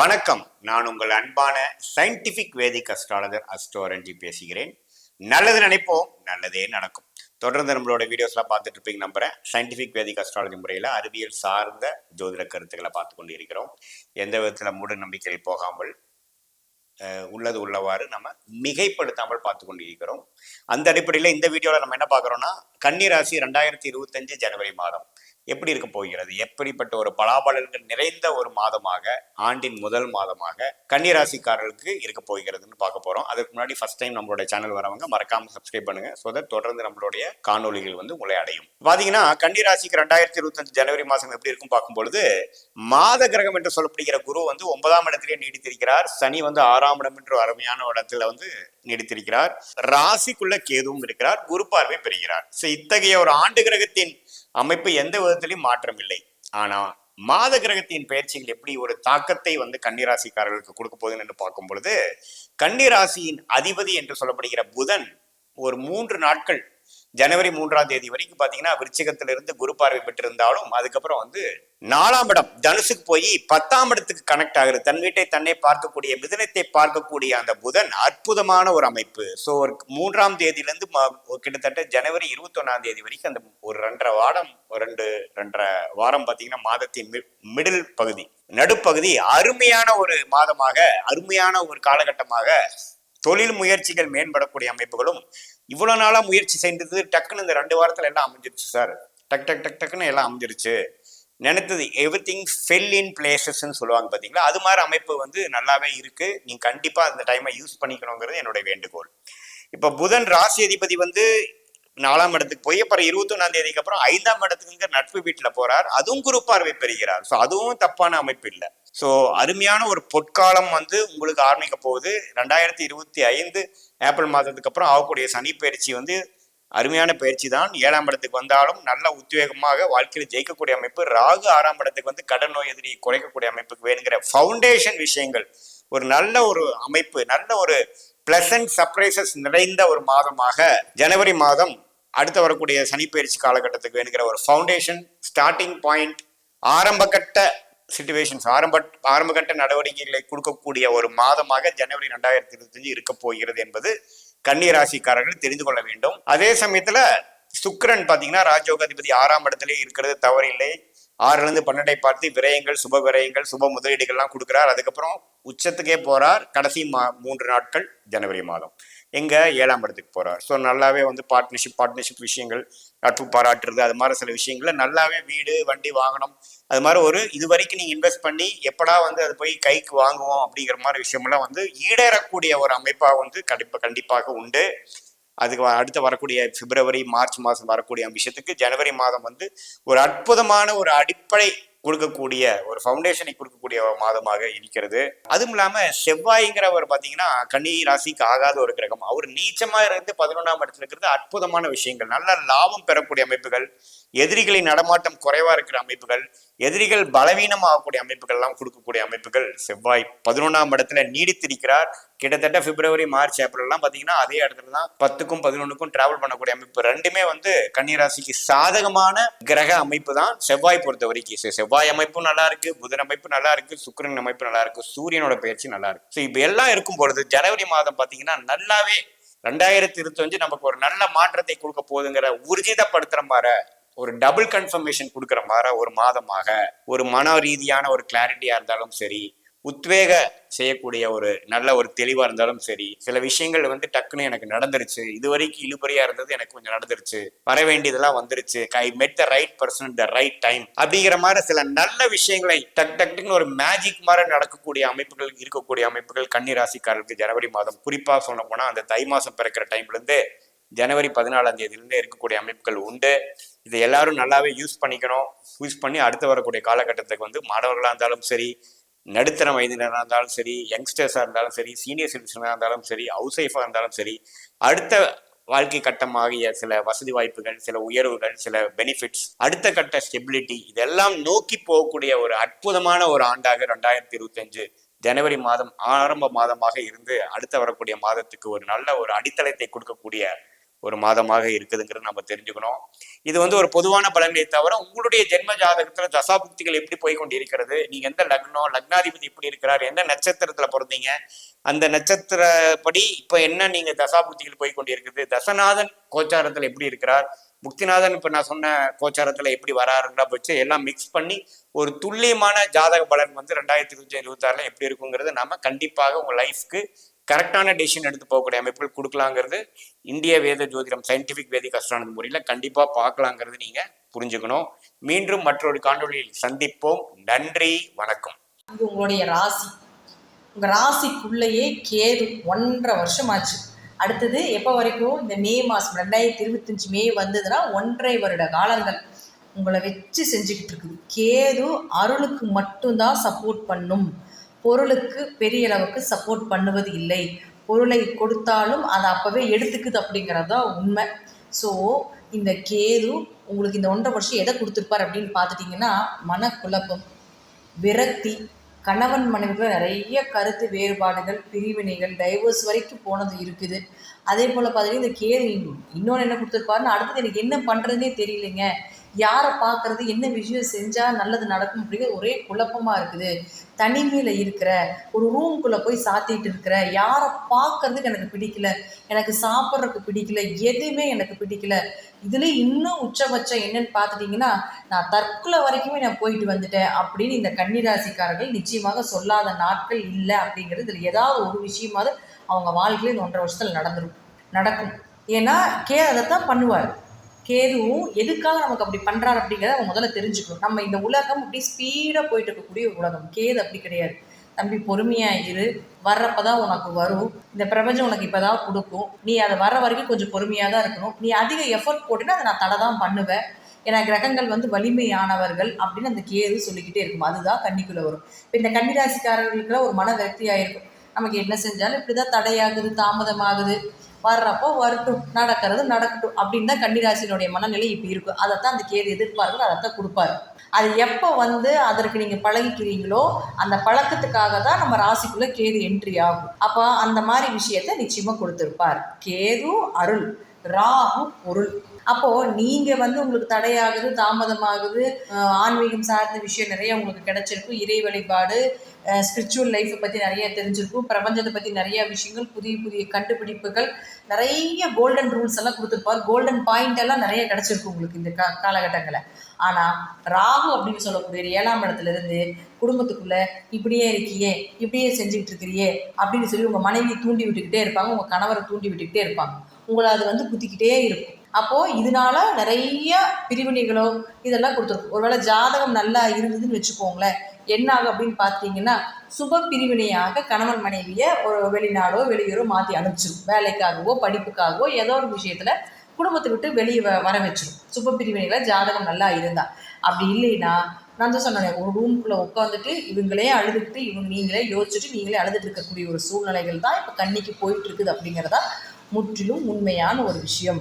வணக்கம். நான் உங்கள் அன்பான சயின்டிபிக் வேதிக் அஸ்ட்ராலஜர் அஸ்ட்ரோரஞ்சி பேசுகிறேன். நல்லது நினைப்போம் நல்லதே நடக்கும். தொடர்ந்து நம்மளோட வீடியோஸ்லாம் பார்த்துட்டு இருப்பீங்க நம்புறேன். சயின்டிஃபிக் வேதிக் அஸ்ட்ராலஜி முறையில் அறிவியல் சார்ந்த ஜோதிட கருத்துக்களை பார்த்து கொண்டு இருக்கிறோம் எந்த விதத்தில் மூட நம்பிக்கையில் போகாமல் உள்ளது உள்ளவாறு நம்ம மிகைப்படுத்தாமல் பார்த்து கொண்டு இருக்கிறோம் அந்த அடிப்படையில் இந்த வீடியோவில் நம்ம என்ன பார்க்குறோம்னா கன்னிராசி ரெண்டாயிரத்தி இருபத்தஞ்சு ஜனவரி மாதம். எப்படி இருக்க போகிறது? எப்படிப்பட்ட ஒரு பலாபலன்கள் நிறைந்த ஒரு மாதமாக ஆண்டின் முதல் மாதமாக கன்னிராசிக்காரர்களுக்கு இருக்க போகிறதுன்னு பார்க்க போறோம். அதுக்கு முன்னாடி ஃபர்ஸ்ட் டைம் நம்மளுடைய சேனல் வரவங்க மறக்காம சப்ஸ்கிரைப் பண்ணுங்க. ஸோ தட் தொடர்ந்து நம்மளுடைய காணொளிகள் வந்து உங்களை அடையும். பாத்தீங்கன்னா கன்னிராசிக்கு ரெண்டாயிரத்தி இருபத்தஞ்சு ஜனவரி மாதம் எப்படி இருக்கும் பார்க்கும்பொழுது மாத கிரகம் என்று சொல்லப்படுகிற குரு வந்து ஒன்பதாம் இடத்திலே நீடித்திருக்கிறார். சனி வந்து ஆறாம் இடம் என்று அருமையான இடத்துல வந்து நீடித்திருக்கிறார். ராசிக்குள்ள கேதுவும் இருக்கிறார். குரு பார்வை பெறுகிறார். ஸோ இத்தகைய ஒரு ஆண்டு கிரகத்தின் அமைப்பு எந்த விதத்திலையும் மாற்றம் இல்லை. ஆனா மாத கிரகத்தின் பயிற்சிகள் எப்படி ஒரு தாக்கத்தை வந்து கன்னிராசிக்காரர்களுக்கு கொடுக்க போகுதுன்னு என்று பார்க்கும் பொழுது கன்னிராசியின் அதிபதி என்று சொல்லப்படுகிற புதன் ஒரு மூன்று நாட்கள் ஜனவரி மூன்றாம் தேதி வரைக்கும் பாத்தீங்கன்னா விருச்சிகத்திலிருந்து குரு பார்வை பெற்றிருந்தாலும் அதுக்கப்புறம் வந்து நாலாம் இடம் தனுசுக்கு போய் பத்தாம் இடத்துக்கு கனெக்ட் ஆகுது. தன் வீட்டை தன்னை பார்க்கக்கூடிய மிதனத்தை பார்க்கக்கூடிய அந்த புதன் அற்புதமான ஒரு அமைப்பு. ஸோ ஒரு மூன்றாம் தேதியிலேருந்து ம- கிட்டத்தட்ட ஜனவரி இருபத்தொன்னாம் தேதி வரைக்கும் அந்த ஒரு ரெண்டரை வாரம் ஒரு ரெண்டு ரெண்டரை வாரம் பார்த்தீங்கன்னா மாதத்தின் மிடில் பகுதி. நடுப்பகுதி அருமையான ஒரு மாதமாக அருமையான ஒரு காலகட்டமாக தொழில் முயற்சிகள் மேம்படக்கூடிய அமைப்புகளும் இவ்வளோ நாளாக முயற்சி செய்தது டக்குன்னு இந்த ரெண்டு வாரத்தில் எல்லாம் அமைஞ்சிருச்சு சார். டக் டக் டக் டக்குன்னு எல்லாம் அமைஞ்சிருச்சு. நினைத்தது எவ்ரி திங் ஃபெல் இன் பிளேசஸ்ன்னு சொல்லுவாங்க பார்த்தீங்களா அது மாதிரி அமைப்பு வந்து நல்லாவே இருக்குது நீங்கள் கண்டிப்பாக அந்த டைமை யூஸ் பண்ணிக்கணுங்கிறது என்னுடைய வேண்டுகோள். இப்போ புதன் ராசி அதிபதி வந்து நாலாம் இடத்துக்கு போய் அப்புறம் இருபத்தொன்னாம் தேதிக்கு அப்புறம் ஐந்தாம் இடத்துக்கு நட்பு வீட்டில் போறார். அதுவும் குரு பார்வை பெறுகிறார். ஸோ அதுவும் தப்பான அமைப்பு இல்லை. ஸோ அருமையான ஒரு பொற்காலம் வந்து உங்களுக்கு ஆரம்பிக்க போகுது. ரெண்டாயிரத்தி இருபத்தி ஐந்து ஏப்ரல் மாதத்துக்கு அப்புறம் ஆகக்கூடிய சனி பயிற்சி வந்து அருமையான பயிற்சி தான். ஏழாம் இடத்துக்கு வந்தாலும் நல்ல உத்வேகமாக வாழ்க்கையில் ஜெயிக்கக்கூடிய அமைப்பு ராகு ஆறாம் இடத்துக்கு வந்து கடன் நோய் எதிரி குறைக்கக்கூடிய அமைப்புக்கு வேணுங்கிற ஃபவுண்டேஷன் விஷயங்கள். ஒரு நல்ல ஒரு அமைப்பு நல்ல ஒரு பிளசன்ட் சர்ப்ரைசஸ் நிறைந்த ஒரு மாதமாக ஜனவரி மாதம் அடுத்து வரக்கூடிய சனிப்பயிற்சி காலகட்டத்துக்கு வேணுங்கிற ஒரு ஃபவுண்டேஷன் ஸ்டார்டிங் பாயிண்ட் ஆரம்பகட்ட சிட்டுவேஷன்ஸ் ஆரம்ப ஆரம்பகட்ட நடவடிக்கைகளை கொடுக்கக்கூடிய ஒரு மாதமாக ஜனவரி ரெண்டாயிரத்தி இருபத்தஞ்சு இருக்க போகிறது என்பது கன்னி ராசிக்காரர்கள் தெரிந்து கொள்ள வேண்டும். அதே சமயத்துல சுக்கரன் பாத்தீங்கன்னா ராஜயோகாதிபதி ஆறாம் இடத்திலே இருக்கிறது தவறில்லை. ஆறுலேருந்து பன்னெண்டை பார்த்து விரயங்கள் சுப விரயங்கள் சுப முதலீடுகள்லாம் கொடுக்குறார். அதுக்கப்புறம் உச்சத்துக்கே போகிறார் கடைசி மா மூன்று நாட்கள் ஜனவரி மாதம். எங்கே? ஏழாம் இடத்துக்கு போகிறார் ஸோ நல்லாவே வந்து பார்ட்னர்ஷிப் பார்ட்னர்ஷிப் விஷயங்கள் நட்பு பாராட்டுறது அது மாதிரி சில விஷயங்கள்ல நல்லாவே வீடு வண்டி வாங்கணும். அது மாதிரி ஒரு இது வரைக்கும் நீங்கள் இன்வெஸ்ட் பண்ணி எப்படா வந்து அது போய் கைக்கு வாங்குவோம் அப்படிங்கிற மாதிரி விஷயமெல்லாம் வந்து ஈடேறக்கூடிய ஒரு அமைப்பாக வந்து கண்டிப்பாக கண்டிப்பாக உண்டு. அதுக்கு வ- அடுத்து வரக்கூடிய பிப்ரவரி மார்ச் மாதம் வரக்கூடிய விஷயத்துக்கு ஜனவரி மாதம் வந்து ஒரு அற்புதமான ஒரு அடிப்படை கொடுக்கக்கூடிய ஒரு ஃபவுண்டேஷனை கொடுக்கக்கூடிய மாதமாக இருக்கிறது. அதுவும் இல்லாம செவ்வாய்ங்கிறவர் பார்த்தீங்கன்னா கன்னி ராசிக்கு ஆகாத ஒரு கிரகம். அவர் நீச்சமா இருந்து பதினொன்றாம் இடத்துல இருக்கிறது அற்புதமான விஷயங்கள். நல்ல லாபம் பெறக்கூடிய அமைப்புகள். எதிரிகளின் நடமாட்டம் குறைவா இருக்கிற அமைப்புகள் எதிரிகள் பலவீனமாகக்கூடிய அமைப்புகள் எல்லாம் கொடுக்கக்கூடிய அமைப்புகள் செவ்வாய் பதினொன்றாம் இடத்துல நீடித்திருக்கிறார். கிட்டத்தட்ட பிப்ரவரி மார்ச் ஏப்ரல் எல்லாம் பாத்தீங்கன்னா அதே இடத்துல தான் பத்துக்கும் பதினொன்றுக்கும் டிராவல் பண்ணக்கூடிய அமைப்பு ரெண்டுமே வந்து கன்னிராசிக்கு சாதகமான கிரக அமைப்பு தான் செவ்வாய் பொறுத்த வரைக்கும். செவ்வாய் அமைப்பும் நல்லா இருக்கு புதன் அமைப்பு நல்லா இருக்கு சுக்கரன் அமைப்பு நல்லா இருக்கு சூரியனோட பயிற்சி நல்லா இருக்கு. ஸோ இப்போ எல்லாம் இருக்கும் பொழுது ஜனவரி மாதம் பாத்தீங்கன்னா நல்லாவே ரெண்டாயிரத்தி இருபத்தஞ்சு நமக்கு ஒரு நல்ல மாற்றத்தை கொடுக்க போகுதுங்கிற உறுதிதப்படுத்துற மாதிரி ஒரு டபுள் கன்ஃபர்மேஷன் கொடுக்குற மாதிரி ஒரு மாதமாக ஒரு மன ரீதியான ஒரு கிளாரிட்டியாக இருந்தாலும் சரி உத்வேக செய்யக்கூடிய ஒரு நல்ல ஒரு தெளிவாக இருந்தாலும் சரி சில விஷயங்கள் வந்து டக்குன்னு எனக்கு நடந்துருச்சு. இது வரைக்கும் இழுபறியா இருந்தது எனக்கு கொஞ்சம் நடந்துருச்சு. வர வேண்டியதெல்லாம் வந்துருச்சு. I met the right person the right time அப்படிங்கிற மாதிரி சில நல்ல விஷயங்களை டக் டக்குன்னு ஒரு மேஜிக் மாதிரி நடக்கக்கூடிய அமைப்புகள் இருக்கக்கூடிய அமைப்புகள் கன்னி ராசிக்காரர்களுக்கு ஜனவரி மாதம். குறிப்பாக சொல்ல போனால் அந்த தை மாதம் பிறக்கிற டைம்ல இருந்து ஜனவரி பதினாலாம் தேதியிலிருந்து இருக்கக்கூடிய அமைப்புகள் உண்டு. இதை எல்லாரும் நல்லாவே யூஸ் பண்ணிக்கணும். யூஸ் பண்ணி அடுத்து வரக்கூடிய காலகட்டத்துக்கு வந்து மாணவர்களாக இருந்தாலும் சரி நடுத்தர வயதினராக இருந்தாலும் சரி யங்ஸ்டர்ஸாக இருந்தாலும் சரி சீனியர் சிட்டிசனாக இருந்தாலும் சரி ஹவுஸ் ஒய்ஃபாக இருந்தாலும் சரி அடுத்த வாழ்க்கை கட்டமாகிய சில வசதி வாய்ப்புகள் சில உயர்வுகள் சில பெனிஃபிட்ஸ் அடுத்த கட்ட ஸ்டெபிலிட்டி இதெல்லாம் நோக்கி போகக்கூடிய ஒரு அற்புதமான ஒரு ஆண்டாக ரெண்டாயிரத்தி இருபத்தஞ்சு ஜனவரி மாதம் ஆரம்ப மாதமாக இருந்து அடுத்து வரக்கூடிய மாதத்துக்கு ஒரு நல்ல ஒரு அடித்தளத்தை கொடுக்கக்கூடிய ஒரு மாதமாக இருக்குதுங்கிறது நம்ம தெரிஞ்சுக்கணும். இது வந்து ஒரு பொதுவான பலனை தவிர உங்களுடைய ஜென்ம ஜாதகத்துல தசாபுக்திகள் எப்படி போய் கொண்டிருக்கிறது நீங்க எந்த லக்னம் லக்னாதிபதி எப்படி இருக்கிறார்? எந்த நட்சத்திரத்துல பிறந்தீங்க? அந்த நட்சத்திரப்படி இப்ப என்ன நீங்க தசாபுக்திகள் போய் கொண்டிருக்குது தசநாதன் கோச்சாரத்துல எப்படி இருக்கிறார்? முக்திநாதன் இப்ப நான் சொன்ன கோச்சாரத்துல எப்படி வராருங்கிற வச்சு எல்லாம் மிக்ஸ் பண்ணி ஒரு துல்லியமான ஜாதக பலன் வந்து ரெண்டாயிரத்தி இருபத்தி இருபத்தி ஆறுல எப்படி இருக்குங்கிறது நாம கண்டிப்பாக உங்க லைஃப்க்கு கரெக்டான டெசிஷன் எடுத்து போகக்கூடிய அமைப்புகள் கொடுக்கலாங்கிறது இந்திய வேத ஜோதிடம் சயின்டிபிக் வேதிக் அஸ்ட்ரானது முறையில் கண்டிப்பாக பார்க்கலாங்கிறது நீங்கள் புரிஞ்சுக்கணும். மீண்டும் மற்றொரு காணொலியில் சந்திப்போம். நன்றி வணக்கம். இது உங்களுடைய ராசி. உங்கள் ராசிக்குள்ளேயே கேது ஒன்றரை வருஷம் ஆச்சு அடுத்தது எப்போ வரைக்கும் இந்த மே மாதம் ரெண்டாயிரத்தி இருபத்தஞ்சி மே வந்ததுன்னா ஒன்றரை வருட காலங்கள் உங்களை வச்சு செஞ்சுக்கிட்டு இருக்குது. கேது அருளுக்கு மட்டும்தான் சப்போர்ட் பண்ணும். பொருளுக்கு பெரிய அளவுக்கு சப்போர்ட் பண்ணுவது இல்லை. பொருளை கொடுத்தாலும் அதை அப்போவே எடுத்துக்குது அப்படிங்கிறது தான் உண்மை. ஸோ இந்த கேது உங்களுக்கு இந்த ஒன்றரை வருஷம் எதை கொடுத்துருப்பார் அப்படின்னு பார்த்துட்டிங்கன்னா மனக்குழப்பம் விரக்தி கணவன் மனைவிக்குள்ள நிறைய கருத்து வேறுபாடுகள் பிரிவினைகள் டைவர்ஸ் வரைக்கும் போனது இருக்குது. அதே போல் பார்த்தீங்கன்னா இந்த கேது இன்னொன்று என்ன கொடுத்துருப்பாருன்னு அடுத்தது எனக்கு என்ன பண்ணுறதுனே தெரியலைங்க. யாரை பார்க்கறது என்ன விஷயம் செஞ்சால் நல்லது நடக்கும் அப்படிங்கிற ஒரே குழப்பமாக இருக்குது. தனிமையில் இருக்கிற ஒரு ரூம்குள்ளே போய் சாத்திட்டு இருக்கிற யாரை பார்க்கறதுக்கு எனக்கு பிடிக்கல எனக்கு சாப்பிட்றதுக்கு பிடிக்கல எதுவுமே எனக்கு பிடிக்கல. இதில் இன்னும் உச்சபட்சம் என்னன்னு பார்த்துட்டிங்கன்னா நான் தற்கொலை வரைக்குமே நான் போயிட்டு வந்துட்டேன் அப்படின்னு இந்த கன்னிராசிக்காரர்கள் நிச்சயமாக சொல்லாத நாட்கள் இல்லை அப்படிங்கிறது இதில் ஏதாவது ஒரு விஷயமாவது அவங்க வாழ்க்கையில் இந்த ஒன்றரை வருஷத்தில் நடந்துடும் நடக்கும். ஏன்னா கே அதை தான் பண்ணுவார். கேதுவும் எதுக்காக நமக்கு அப்படி பண்ணுறாரு அப்படிங்கிறத அவங்க முதல்ல தெரிஞ்சுக்கணும். நம்ம இந்த உலகம் அப்படி ஸ்பீடாக போயிட்டு இருக்கக்கூடிய உலகம். கேது அப்படி கிடையாது. தம்பி பொறுமையாக இரு. வர்றப்போ தான் உனக்கு வரும். இந்த பிரபஞ்சம் உனக்கு இப்போ தான் கொடுக்கும். நீ அதை வர்ற வரைக்கும் கொஞ்சம் பொறுமையாக தான் இருக்கணும். நீ அதிக எஃபர்ட் போட்டுன்னா அதை நான் தடை தான் பண்ணுவேன். ஏன்னா கிரகங்கள் வந்து வலிமையானவர்கள் அப்படின்னு அந்த கேது சொல்லிக்கிட்டே இருக்கும். அதுதான் கன்னிக்குள்ளே வரும். இப்போ இந்த கன்னிராசிக்காரர்களுக்குலாம் ஒரு மன விரக்தியாக இருக்கும் நமக்கு என்ன செஞ்சாலும் இப்படி தான் தடையாகுது தாமதமாகுது. வர்றப்போ வரட்டும் நடக்கிறது நடக்கட்டும் அப்படின்னு தான் கன்னிராசினுடைய மனநிலை இப்போ இருக்கும் அதைத்தான் அந்த கேது எதிர்பார்க்குறது அதைத்தான் கொடுப்பாரு. அது எப்போ வந்து அதற்கு நீங்கள் பழகிக்கிறீங்களோ அந்த பழக்கத்துக்காக தான் நம்ம ராசிக்குள்ளே கேது என்ட்ரி ஆகும். அப்போ அந்த மாதிரி விஷயத்த நிச்சயமாக கொடுத்துருப்பார். கேது அருள் ராகு பொருள். அப்போது நீங்கள் வந்து உங்களுக்கு தடையாகுது தாமதமாகுது ஆன்மீகம் சார்ந்த விஷயம் நிறைய உங்களுக்கு கிடைச்சிருக்கும் இறை வழிபாடு ஸ்பிரிச்சுவல் லைஃப்பை பற்றி நிறைய தெரிஞ்சிருக்கும் பிரபஞ்சத்தை பற்றி நிறைய விஷயங்கள் புதிய புதிய கண்டுபிடிப்புகள் நிறைய கோல்டன் ரூல்ஸ் எல்லாம் கொடுத்துருப்பார். கோல்டன் பாயிண்ட் எல்லாம் நிறைய கிடைச்சிருக்கும் உங்களுக்கு இந்த கா காலகட்டங்களில். ஆனால் ராகு அப்படின்னு சொல்லக்கூடிய ஏழாம் இடத்துலேருந்து குடும்பத்துக்குள்ளே இப்படியே இருக்கியே இப்படியே செஞ்சுக்கிட்டு இருக்கிறியே அப்படின்னு சொல்லி உங்கள் மனைவியை தூண்டி விட்டுக்கிட்டே இருப்பாங்க உங்கள் கணவரை தூண்டி விட்டுக்கிட்டே இருப்பாங்க. உங்களை அது வந்து குத்திக்கிட்டே இருக்கும். அப்போது இதனால நிறைய பிரிவினைகளோ இதெல்லாம் கொடுத்துருக்கும். ஒருவேளை ஜாதகம் நல்லா இருந்ததுன்னு வச்சுக்கோங்களேன். என்ன ஆகும் அப்படின்னு பார்த்தீங்கன்னா சுப பிரிவினையாக கணவன் மனைவியை ஒரு வெளிநாடோ வெளியூரோ மாற்றி அனுப்பிச்சிடும் வேலைக்காகவோ படிப்புக்காகவோ ஏதோ ஒரு விஷயத்தில் குடும்பத்தை விட்டு வெளியே வ வர வச்சிடும் சுப பிரிவினைகளை ஜாதகம் நல்லா இருந்தா. அப்படி இல்லைன்னா நான் தான் சொன்னேன் ஒரு ரூம்குள்ளே உட்காந்துட்டு இவங்களே அழுதுகிட்டு இவங்க நீங்களே யோசிச்சுட்டு நீங்களே அழுதுட்டு இருக்கக்கூடிய ஒரு சூழ்நிலைகள் தான் இப்போ கண்ணிக்கு போயிட்டு இருக்குது அப்படிங்கிறதா முற்றிலும் உண்மையான ஒரு விஷயம்.